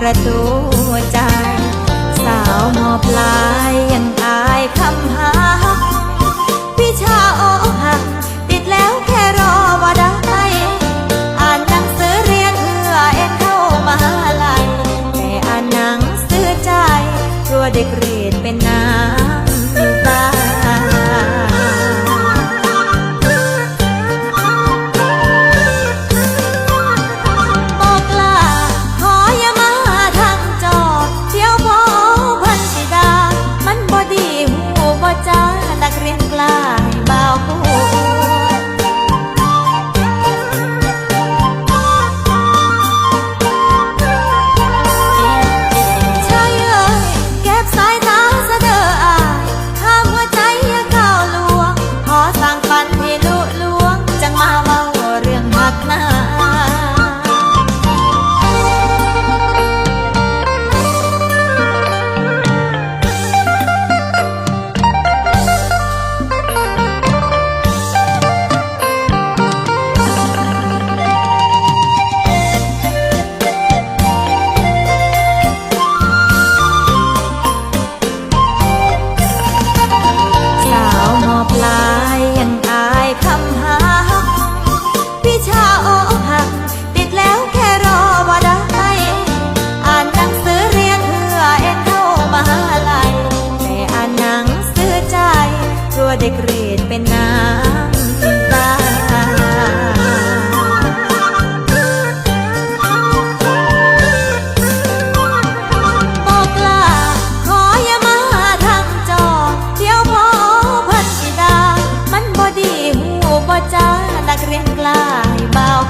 ประตูใจ สาวมอปลายยังอายคำหาวิชาอหักติดแล้วแค่รอว่าได้ อ่านหนังสือเรียนเพื่อเอ็นเข้ามาลัยแต่อ่านหนังสือใจกลัวเด็กเรียนเป็นน้ำ เด็กเรดเป็นน้ำตาบอกลาขออย่ามาทางจอ เดี๋ยวพอพันธิดา มันบ่ดีหูบ่จ้านักเรียนกล้าให้บ่าว